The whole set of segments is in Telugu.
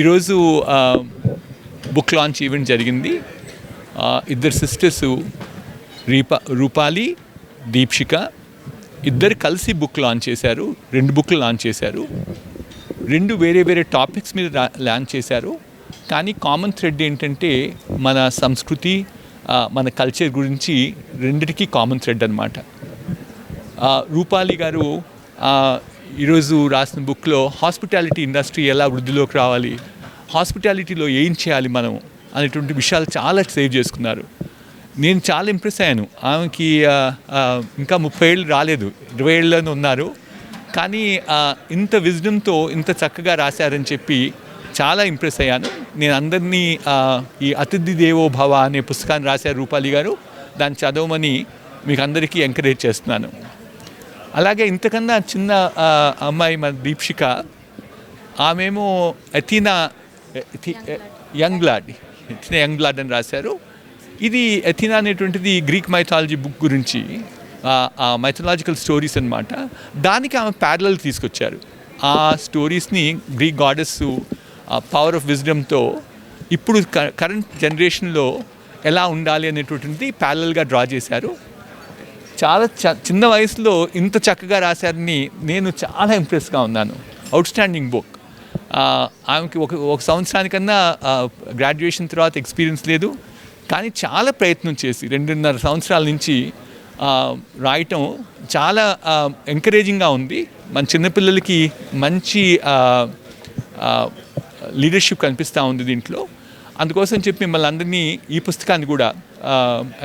ఈరోజు బుక్ లాంచ్ ఈవెంట్ జరిగింది. ఇద్దరు సిస్టర్స్ రీపా రూపాలి దీప్షిక ఇద్దరు కలిసి బుక్ లాంచ్ చేశారు. రెండు బుక్లు లాంచ్ చేశారు. రెండు వేరే వేరే టాపిక్స్ మీద లాంచ్ చేశారు. కానీ కామన్ థ్రెడ్ ఏంటంటే మన సంస్కృతి మన కల్చర్ గురించి రెండిటికీ కామన్ థ్రెడ్ అనమాట రూపాలి గారు ఈరోజు రాసిన బుక్లో హాస్పిటాలిటీ ఇండస్ట్రీ ఎలా వృద్ధిలోకి రావాలి హాస్పిటాలిటీలో ఏం చేయాలి మనం అనేటువంటి విషయాలు చాలా సేవ్ చేసుకున్నారు. నేను చాలా ఇంప్రెస్ అయ్యాను. ఆమెకి ఇంకా ముప్పై ఏళ్ళు రాలేదు. ఇరవై ఏళ్ళలోనే ఉన్నారు. కానీ ఇంత విజ్డమ్తో ఇంత చక్కగా రాశారని చెప్పి చాలా ఇంప్రెస్ అయ్యాను. నేను అందరినీ ఈ అతిథి దేవో భవ అనే పుస్తకాన్ని రాశారు రూపాలి గారు. దాన్ని చదవమని మీకు అందరికీ ఎంకరేజ్ చేస్తున్నాను. అలాగే ఇంతకన్నా చిన్న అమ్మాయి మన Deepshika ఆమెమో Athena young blood Athena young blood అని రాశారు. ఇది ఎథీనా అనేటువంటిది గ్రీక్ మైథాలజీ బుక్ గురించి ఆ మైథలాజికల్ స్టోరీస్ అన్నమాట. దానికి ఆమె ప్యారలల్ తీసుకొచ్చారు. ఆ స్టోరీస్ని గ్రీక్ గాడెస్ పవర్ ఆఫ్ విజ్డమ్తో ఇప్పుడు కరెంట్ జనరేషన్లో ఎలా ఉండాలి అనేటువంటిది ప్యారలల్గా డ్రా చేశారు. చాలా చ చిన్న వయసులో ఇంత చక్కగా రాశారని నేను చాలా ఇంప్రెస్గా ఉన్నాను. అవుట్ స్టాండింగ్ బుక్ ఆమెకి ఒక ఒక సంవత్సరానికన్నా గ్రాడ్యుయేషన్ తర్వాత ఎక్స్పీరియన్స్ లేదు. కానీ చాలా ప్రయత్నం చేసి రెండున్నర సంవత్సరాల నుంచి రాయటం చాలా ఎంకరేజింగ్గా ఉంది. మన చిన్నపిల్లలకి మంచి లీడర్షిప్ కనిపిస్తూ ఉంది దీంట్లో. అందుకోసం చెప్పి మిమ్మల్ని అందరినీ ఈ పుస్తకాన్ని కూడా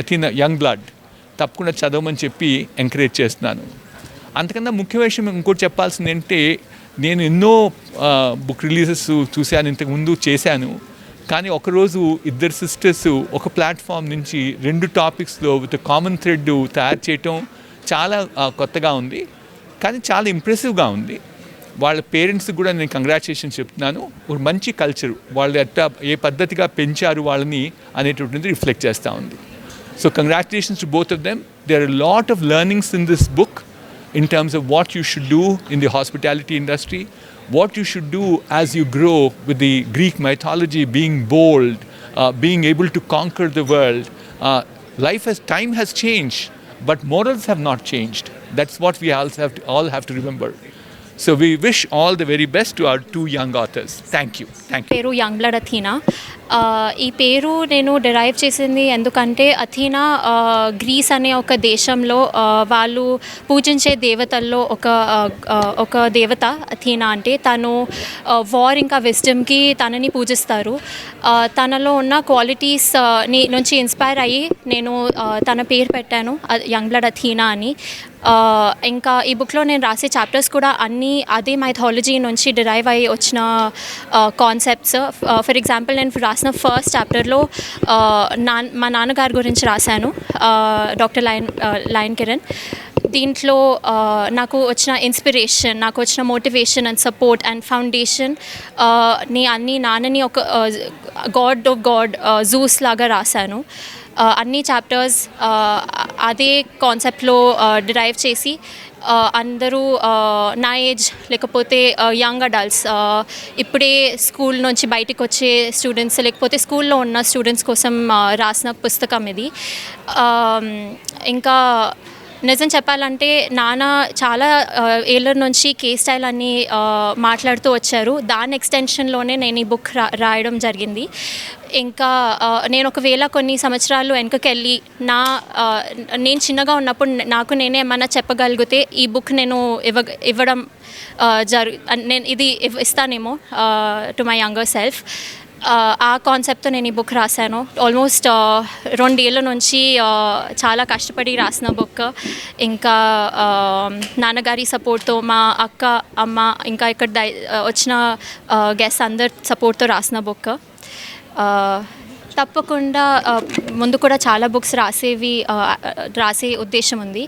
అథీన యంగ్ బ్లడ్ తప్పకుండా చదవమని చెప్పి ఎంకరేజ్ చేస్తున్నాను. అంతకన్నా ముఖ్య విషయం ఇంకోటి చెప్పాల్సింది ఏంటంటే నేను ఎన్నో బుక్ రిలీజెస్ చూశాను ఇంతకుముందు చేశాను. కానీ ఒకరోజు ఇద్దరు సిస్టర్స్ ఒక ప్లాట్ఫామ్ నుంచి రెండు టాపిక్స్లో విత్ కామన్ థ్రెడ్ తయారు చేయటం చాలా కొత్తగా ఉంది. కానీ చాలా ఇంప్రెసివ్గా ఉంది. వాళ్ళ పేరెంట్స్ కూడా నేను కంగ్రాచులేషన్ చెప్తున్నాను. ఒక మంచి కల్చర్ వాళ్ళు ఎట్లా ఏ పద్ధతిగా పెంచారు వాళ్ళని అనేటువంటిది రిఫ్లెక్ట్ చేస్తూ ఉంది. So, congratulations to both of them. There are a lot of learnings in this book in terms of what you should do in the hospitality industry, what you should do as you grow with the Greek mythology, being bold, uh, being able to conquer the world. Uh, life has, time has changed, but morals have not changed. That's what we all have to, all have to remember. So we wish all the very best to our two young authors. Thank you. Thank you. Peru Youngblood Athena. ఈ పేరు నేను డిరైవ్ చేసింది ఎందుకంటే అథీనా గ్రీస్ అనే ఒక దేశంలో వాళ్ళు పూజించే దేవతల్లో ఒక ఒక దేవత అథీనా అంటే తను వార్ ఇంకా విజ్డమ్కి తనని పూజిస్తారు. తనలో ఉన్న క్వాలిటీస్ని నుంచి ఇన్స్పైర్ అయ్యి నేను తన పేరు పెట్టాను యంగ్ బ్లడ్ అథీనా అని. ఇంకా ఈ బుక్లో నేను రాసే చాప్టర్స్ కూడా అన్నీ అదే మైథాలజీ నుంచి డిరైవ్ అయ్యి వచ్చిన కాన్సెప్ట్స్ ఫర్ ఎగ్జాంపుల్ నేను రాసిన ఫస్ట్ చాప్టర్లో నా మా నాన్నగారి గురించి రాశాను డాక్టర్ లయన్ లయన్ కిరణ్ దీంట్లో నాకు వచ్చిన ఇన్స్పిరేషన్ నాకు వచ్చిన motivation and support and foundation నీ అన్ని నాన్నని ఒక గాడ్ ఆఫ్ గాడ్ జూస్ లాగా రాశాను. అన్ని చాప్టర్స్ అదే కాన్సెప్ట్లో డిరైవ్ చేసి అందరూ నా ఏజ్ లేకపోతే యంగ్ అడల్ట్స్ ఇప్పుడే స్కూల్ నుంచి బయటకు వచ్చే స్టూడెంట్స్ లేకపోతే స్కూల్లో ఉన్న స్టూడెంట్స్ కోసం రాసిన పుస్తకం ఇది. ఇంకా నిజం చెప్పాలంటే నాన్న చాలా ఏళ్ళ నుంచి కే స్టైల్ అని మాట్లాడుతూ వచ్చారు. దాని ఎక్స్టెన్షన్లోనే నేను ఈ బుక్ రా రాయడం జరిగింది. ఇంకా నేను ఒకవేళ కొన్ని సంవత్సరాలు వెనకకెళ్ళి నా నేను చిన్నగా ఉన్నప్పుడు నాకు నేనే ఏమన్నా చెప్పగలిగితే ఈ బుక్ నేను ఇవ్వ ఇవ్వడం జరు నేను ఇది ఇవ్- ఇస్తానేమో టు మై యంగర్ సెల్ఫ్ ఆ, కాన్సెప్ట్తో నేను ఈ బుక్ రాశాను. ఆల్మోస్ట్ రెండేళ్ళ నుంచి చాలా కష్టపడి రాసిన బుక్ ఇంకా నాన్నగారి సపోర్ట్తో మా అక్క అమ్మ ఇంకా ఇక్కడ దై- వచ్చిన గెస్ట్ అందరి సపోర్ట్తో రాసిన బుక్ తప్పకుండా ముందు కూడా చాలా బుక్స్ రాసేవి రాసే ఉద్దేశం ఉంది.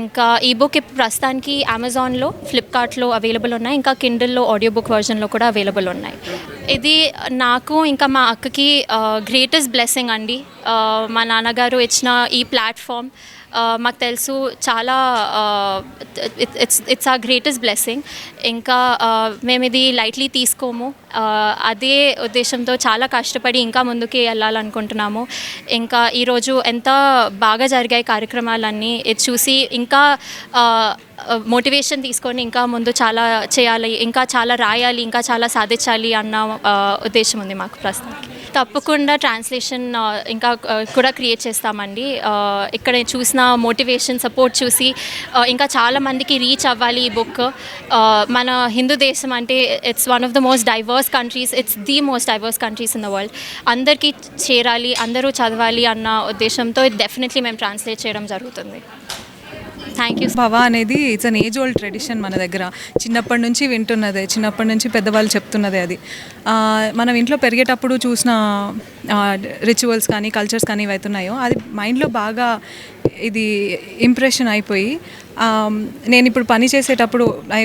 ఇంకా ఈ బుక్ ఇప్పుడు ప్రస్తుతానికి అమెజాన్లో ఫ్లిప్కార్ట్లో అవైలబుల్ ఉన్నాయి. ఇంకా కిండిల్లో ఆడియో బుక్ వర్జన్లో కూడా అవైలబుల్ ఉన్నాయి. ఇది నాకు ఇంకా మా అక్కకి గ్రేటెస్ట్ బ్లెస్సింగ్ అండి. మా నాన్నగారు ఇచ్చిన ఈ ప్లాట్ఫామ్ మాకు తెలుసు చాలా it's it's a greatest blessing ఇంకా మేము ఇది లైట్లీ తీసుకోము. అదే ఉద్దేశంతో చాలా కష్టపడి ఇంకా ముందుకి వెళ్ళాలనుకుంటున్నాము. ఇంకా ఈరోజు ఎంత బాగా జరిగాయి కార్యక్రమాలన్నీ ఇది చూసి ఇంకా మోటివేషన్ తీసుకొని ఇంకా ముందు చాలా చేయాలి ఇంకా చాలా రాయాలి ఇంకా చాలా సాధించాలి అన్న ఉద్దేశం ఉంది మాకు ప్రస్తుతానికి. తప్పకుండా ట్రాన్స్లేషన్ ఇంకా కూడా క్రియేట్ చేస్తామండి. ఇక్కడ చూసిన మోటివేషన్ సపోర్ట్ చూసి ఇంకా చాలా మందికి రీచ్ అవ్వాలి ఈ బుక్. మన హిందూ దేశం అంటే it's one of the most diverse countries it's the most diverse countries in the world అందరికీ చేరాలి అందరూ చదవాలి అన్న ఉద్దేశంతో డెఫినెట్లీ మేము ట్రాన్స్లేట్ చేయడం జరుగుతుంది. థ్యాంక్ యూ భవ అనేది it's an age old tradition మన దగ్గర. చిన్నప్పటి నుంచి వింటున్నదే చిన్నప్పటి నుంచి పెద్దవాళ్ళు చెప్తున్నదే అది. మనం ఇంట్లో పెరిగేటప్పుడు చూసిన రిచువల్స్ కానీ కల్చర్స్ కానీ ఇవైతున్నాయో అది మైండ్లో బాగా ఇది ఇంప్రెషన్ అయిపోయి నేను ఇప్పుడు పని చేసేటప్పుడు I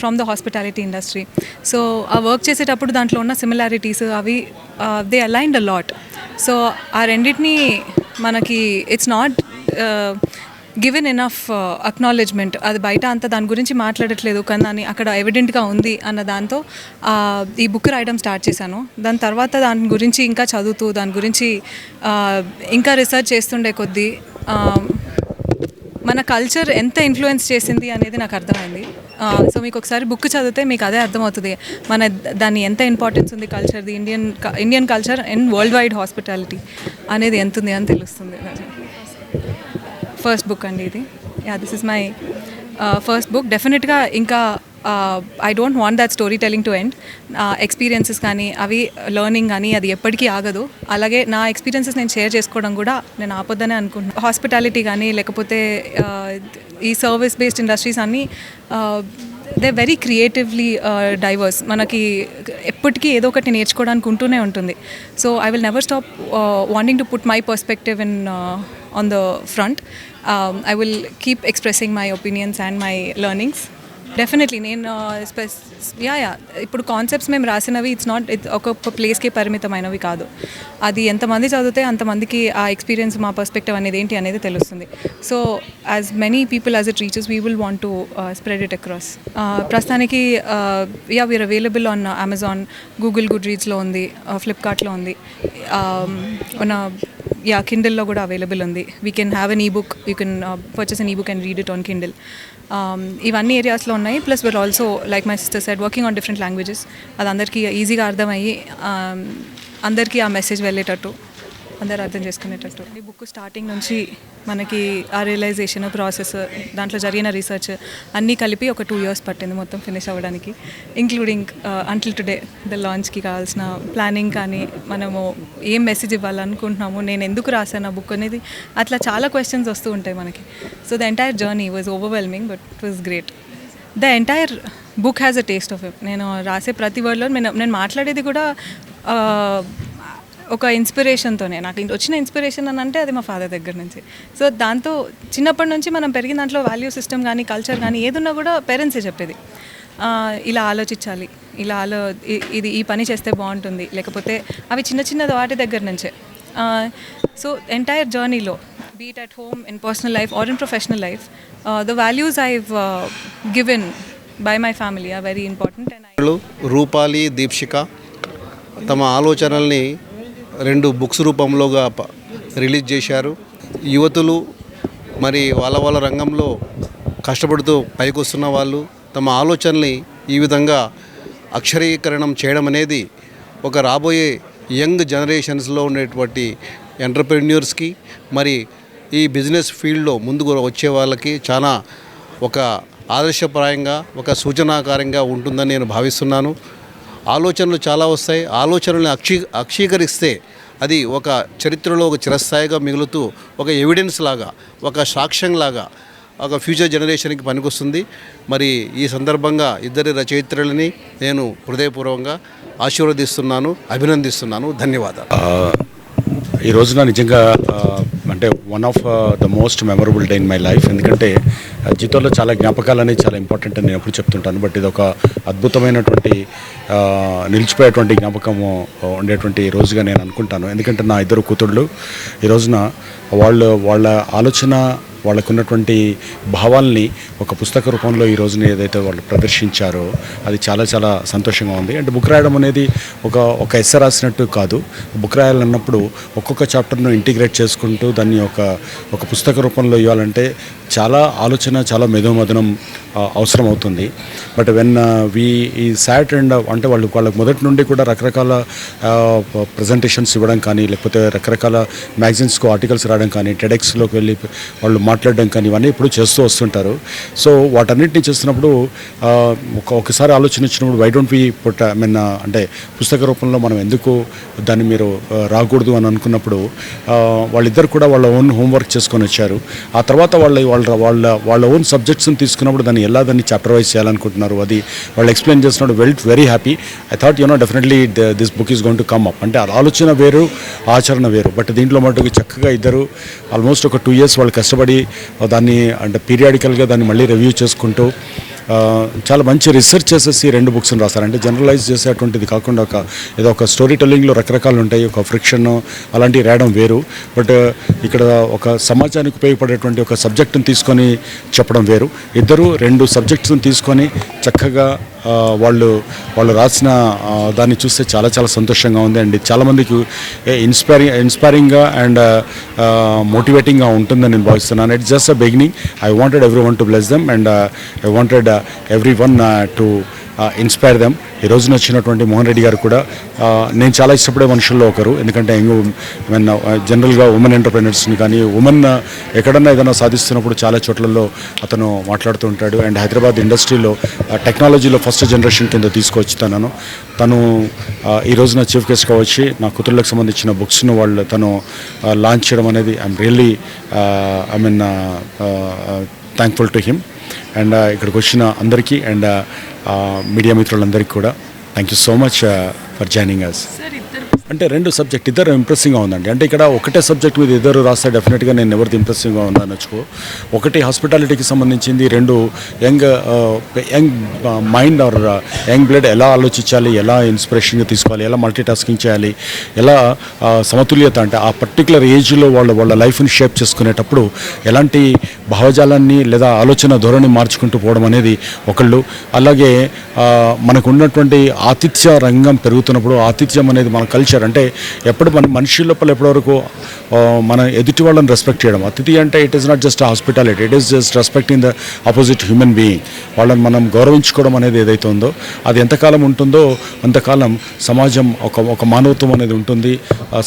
from the hospitality industry so uh work చేసేటప్పుడు దాంట్లో ఉన్న సిమిలారిటీస్ అవి they aligned a lot so uh రెండింటిని మనకి it's not given enough acknowledgement అది బయట అంతా దాని గురించి మాట్లాడట్లేదు. కానీ దాన్ని అక్కడ ఎవిడెంట్గా ఉంది అన్న దాంతో ఈ బుక్ రాయడం స్టార్ట్ చేశాను. దాని తర్వాత దాని గురించి ఇంకా చదువుతూ దాని గురించి ఇంకా రీసెర్చ్ చేస్తుండే కొద్దీ మన కల్చర్ ఎంత ఇన్ఫ్లుయెన్స్ చేసింది అనేది నాకు అర్థమైంది. సో మీకు ఒకసారి బుక్ చదివితే మీకు అదే అర్థమవుతుంది. మన దాన్ని ఎంత ఇంపార్టెన్స్ ఉంది కల్చర్ది Indian Indian culture and world wide hospitality అనేది ఎంత ఉంది అని తెలుస్తుంది. ఫస్ట్ బుక్ అండి ఇది. Yeah this is my first book డెఫినెట్గా ఇంకా I don't want that story telling to end experiences కానీ అవి లెర్నింగ్ కానీ అది ఎప్పటికీ ఆగదు. అలాగే నా ఎక్స్పీరియన్సెస్ నేను షేర్ చేసుకోవడం కూడా నేను ఆపొద్దనే అనుకుంటున్నాను హాస్పిటాలిటీ కానీ లేకపోతే uh, ఈ సర్వీస్ బేస్డ్ ఇండస్ట్రీస్ అన్నీ దే వెరీ క్రియేటివ్లీ డైవర్స్ మనకి ఎప్పటికీ ఏదో ఒకటి నేర్చుకోవడానికి ఉంటూనే ఉంటుంది. So I will never stop wanting to put my perspective in on the front I will keep expressing my opinions and my learnings. Definitely నేను స్పెస్ యా యా ఇప్పుడు కాన్సెప్ట్స్ మేము రాసినవి ఇట్స్ నాట్ ఒక్కొక్క ప్లేస్కి పరిమితమైనవి కాదు. అది ఎంతమంది చదివితే అంతమందికి ఆ ఎక్స్పీరియన్స్ మా పర్స్పెక్టివ్ అనేది ఏంటి అనేది తెలుస్తుంది. So as many people as it reaches we will want to spread it across ప్రస్తుతానికి yeah we're available on Amazon Google good రీచ్లో ఉంది uh, ఫ్లిప్కార్ట్లో ఉంది. Um, మన యా కిండిల్లో కూడా అవైలబుల్ ఉంది. We can have an ebook you can purchase an ebook and read it on Kindle ఇవన్నీ ఏరియాస్లో ఉన్నాయి. Plus we're also like my sister said working on different languages అది అందరికీ ఈజీగా అర్థమయ్యి um, అందరికీ ఆ మెసేజ్ వెళ్ళేటట్టు. అందరు అర్థం చేసుకునేటట్టు. ఈ బుక్ స్టార్టింగ్ నుంచి మనకి ఆ రియలైజేషన్ ప్రాసెస్ దాంట్లో జరిగిన రీసెర్చ్ అన్నీ కలిపి ఒక టూ ఇయర్స్ పట్టింది మొత్తం ఫినిష్ అవ్వడానికి. ఇంక్లూడింగ్ అంటిల్ టుడే ద లాంచ్కి కావాల్సిన ప్లానింగ్ కానీ మనము ఏం మెసేజ్ ఇవ్వాలనుకుంటున్నాము నేను ఎందుకు రాశాను ఆ బుక్ అనేది అట్లా చాలా క్వశ్చన్స్ వస్తూ ఉంటాయి మనకి. So the entire journey was overwhelming but it was great the entire book has a taste of it నేను రాసే ప్రతి వర్డ్లో నేను నేను మాట్లాడేది కూడా uh, ఒక ఇన్స్పిరేషన్తోనే. నాకు వచ్చిన ఇన్స్పిరేషన్ అని అంటే అది మా ఫాదర్ దగ్గర నుంచి. సో దాంతో చిన్నప్పటి నుంచి మనం పెరిగిన దాంట్లో వాల్యూ సిస్టమ్ కానీ కల్చర్ కానీ ఏదున్నా కూడా పేరెంట్సే చెప్పేది. ఇలా ఆలోచించాలి. ఇలా ఆలో ఇది ఈ పని చేస్తే బాగుంటుంది. లేకపోతే అవి చిన్న చిన్న వాటి దగ్గర నుంచే. సో ఎంటైర్ జర్నీలో be it at home in personal life or in professional life the values I given by my family are very important and Rupali Deepshikha తమ ఆలోచనల్ని రెండు బుక్స్ రూపంలోగా ప- రిలీజ్ చేశారు. యువతులు మరి వాళ్ళ వాళ్ళ రంగంలో కష్టపడుతూ పైకొస్తున్న వాళ్ళు తమ ఆలోచనల్ని ఈ విధంగా అక్షరీకరణం చేయడం అనేది ఒక రాబోయే యంగ్ జనరేషన్స్లో ఉండేటువంటి ఎంటర్ప్రెన్యూర్స్కి మరి ఈ బిజినెస్ ఫీల్డ్లో ముందుకు వచ్చే వాళ్ళకి చాలా ఒక ఆదర్శప్రాయంగా ఒక సూచనాకారంగా ఉంటుందని నేను భావిస్తున్నాను. ఆలోచనలు చాలా వస్తాయి. ఆలోచనల్ని అక్షీ అక్షీకరిస్తే అది ఒక చరిత్రలో ఒక చిరస్థాయిగా మిగులుతూ ఒక ఎవిడెన్స్ లాగా ఒక సాక్ష్యం లాగా ఒక ఫ్యూచర్ జనరేషన్కి పనికొస్తుంది. మరి ఈ సందర్భంగా ఇద్దరి రచయిత్రులని నేను హృదయపూర్వకంగా ఆశీర్వదిస్తున్నాను అభినందిస్తున్నాను. ధన్యవాదాలు. ఆ, ఈ రోజున నిజంగా అంటే one of the most memorable day in my life ఎందుకంటే జీతంలో జీవితంలో చాలా జ్ఞాపకాలు అనేవి చాలా ఇంపార్టెంట్ అని నేను ఎప్పుడు చెప్తుంటాను. బట్ ఇది ఒక అద్భుతమైనటువంటి uh, నిలిచిపోయేటువంటి జ్ఞాపకము uh, ఉండేటువంటి రోజుగా నేను అనుకుంటాను. ఎందుకంటే నా ఇద్దరు కూతుళ్ళు ఈ రోజున వాళ్ళు వాళ్ళ ఆలోచన వాళ్ళకున్నటువంటి భావాల్ని ఒక పుస్తక రూపంలో ఈ రోజున ఏదైతే వాళ్ళు ప్రదర్శించారో అది చాలా చాలా సంతోషంగా ఉంది. అంటే బుక్ రాయడం అనేది ఒక ఒక ఎస్స రాసినట్టు కాదు. బుక్ రాయాలన్నప్పుడు ఒక్కొక్క చాప్టర్ను ఇంటిగ్రేట్ చేసుకుంటూ దాన్ని ఒక ఒక పుస్తక రూపంలో ఇవ్వాలంటే చాలా ఆలోచన చాలా మెదోమదనం అవసరం అవుతుంది బట్ వెన్ వి ఈ సాట్ అండ్ అంటే వాళ్ళు వాళ్ళకి మొదటి నుండి కూడా రకరకాల ప్రజెంటేషన్స్ ఇవ్వడం కానీ లేకపోతే రకరకాల మ్యాగజైన్స్కు ఆర్టికల్స్ రాయడం కానీ టెడెక్స్లోకి వెళ్ళి వాళ్ళు మాట్లాడడం కానీ ఇవన్నీ ఇప్పుడు చేస్తూ వస్తుంటారు. సో వాటన్నిటిని చేస్తున్నప్పుడు ఒక ఒకసారి ఆలోచన ఇచ్చినప్పుడు why don't we put I mean అంటే పుస్తక రూపంలో మనం ఎందుకు దాన్ని మీరు రాకూడదు అని అనుకున్నప్పుడు వాళ్ళిద్దరు కూడా వాళ్ళ ఓన్ హోంవర్క్ చేసుకొని వచ్చారు. ఆ తర్వాత వాళ్ళ వాళ్ళ వాళ్ళ వాళ్ళ ఓన్ సబ్జెక్ట్స్ని తీసుకున్నప్పుడు దాన్ని ఎలా దాన్ని చాప్టర్ వైజ్ చేయాలనుకుంటున్నారు అది వాళ్ళు ఎక్స్ప్లెయిన్ చేస్తున్నప్పుడు felt very happy I thought you know definitely this book is going to come up అంటే ఆలోచన వేరు ఆచరణ వేరు. బట్ దీంట్లో మటుకు చక్కగా ఇద్దరు ఆల్మోస్ట్ ఒక టూ ఇయర్స్ వాళ్ళు కష్టపడి దాన్ని అంటే పీరియాడికల్గా దాన్ని మళ్ళీ రివ్యూ చేసుకుంటూ చాలా మంచి రీసెర్చ్ చేసేసి రెండు బుక్స్ని రాస్తారు అంటే జనరలైజ్ చేసేటువంటిది కాకుండా ఒక ఏదో ఒక స్టోరీ టెల్లింగ్లో రకరకాలు ఉంటాయి ఒక ఫ్రిక్షన్ అలాంటివి రాయడం వేరు. బట్ ఇక్కడ ఒక సమాజానికి ఉపయోగపడేటువంటి ఒక సబ్జెక్టును తీసుకొని చెప్పడం వేరు. ఇద్దరు రెండు సబ్జెక్ట్స్ని తీసుకొని చక్కగా వాళ్ళు వాళ్ళు రాసిన దాన్ని చూస్తే చాలా చాలా సంతోషంగా ఉంది. అండి చాలామందికి ఇన్స్పైరింగ్ ఇన్స్పైరింగ్గా అండ్ మోటివేటింగ్గా ఉంటుందని నేను భావిస్తున్నాను. It's just a beginning I wanted everyone to bless them and I wanted everyone to inspire them ఈ రోజున వచ్చినటువంటి మోహన్ రెడ్డి గారు కూడా నేను చాలా ఇష్టపడే మనుషుల్లో ఒకరు. ఎందుకంటే మీన్ జనరల్గా ఉమెన్ ఎంటర్ప్రినర్స్ని కానీ ఉమెన్ ఎక్కడన్నా ఏదైనా సాధిస్తున్నప్పుడు చాలా చోట్లలో అతను మాట్లాడుతూ ఉంటాడు. అండ్ హైదరాబాద్ ఇండస్ట్రీలో టెక్నాలజీలో ఫస్ట్ జనరేషన్ కింద తీసుకొచ్చుతాను తను ఈ రోజున చీఫ్ గెస్ట్గా వచ్చి నా కుతుళ్ళకు సంబంధించిన బుక్స్ను వాళ్ళు తను లాంచ్ చేయడం అనేది I'm really I mean thankful to him and ఇక్కడికి వచ్చిన అందరికీ అండ్ మీడియా మిత్రులందరికీ కూడా thank you so much for joining us అంటే రెండు సబ్జెక్ట్ ఇద్దరు ఇంప్రెసింగ్గా ఉందండి. అంటే ఇక్కడ ఒకటే సబ్జెక్ట్ మీద ఇద్దరు రాస్తే డెఫినెట్గా నేను ఎవరిది ఇంప్రెసింగ్గా ఉన్నాను వచ్చుకో ఒకటి హాస్పిటాలిటీకి సంబంధించింది రెండు young young mind or young blood ఎలా ఆలోచించాలి ఎలా ఇన్స్పిరేషన్గా తీసుకోవాలి ఎలా మల్టీ టాస్కింగ్ చేయాలి ఎలా సమతుల్యత అంటే ఆ పర్టికులర్ ఏజ్లో వాళ్ళ వాళ్ళ లైఫ్ని షేప్ చేసుకునేటప్పుడు ఎలాంటి భావజాలాన్ని లేదా ఆలోచన ధోరణి మార్చుకుంటూ పోవడం అనేది ఒకళ్ళు. అలాగే మనకు ఉన్నటువంటి ఆతిథ్య రంగం పెరుగుతున్నప్పుడు ఆతిథ్యం అనేది మన కల్చర్ అంటే ఎప్పుడు మన మనిషి లోపల ఎప్పటివరకు మన ఎదుటి వాళ్ళని రెస్పెక్ట్ చేయడం. అతిథి అంటే it is not just hospitality it is just respecting the opposite human being వాళ్ళని మనం గౌరవించుకోవడం అనేది ఏదైతే ఉందో అది ఎంతకాలం ఉంటుందో అంతకాలం సమాజం ఒక ఒక మానవత్వం అనేది ఉంటుంది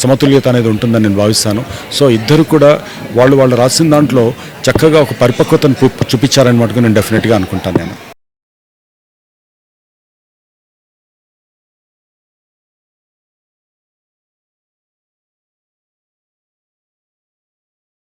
సమతుల్యత అనేది ఉంటుందని నేను భావిస్తాను. సో ఇద్దరు కూడా వాళ్ళు వాళ్ళు రాసిన దాంట్లో చక్కగా ఒక పరిపక్వతను చూపించారని మటుకు నేను డెఫినెట్గా అనుకుంటాను నేను.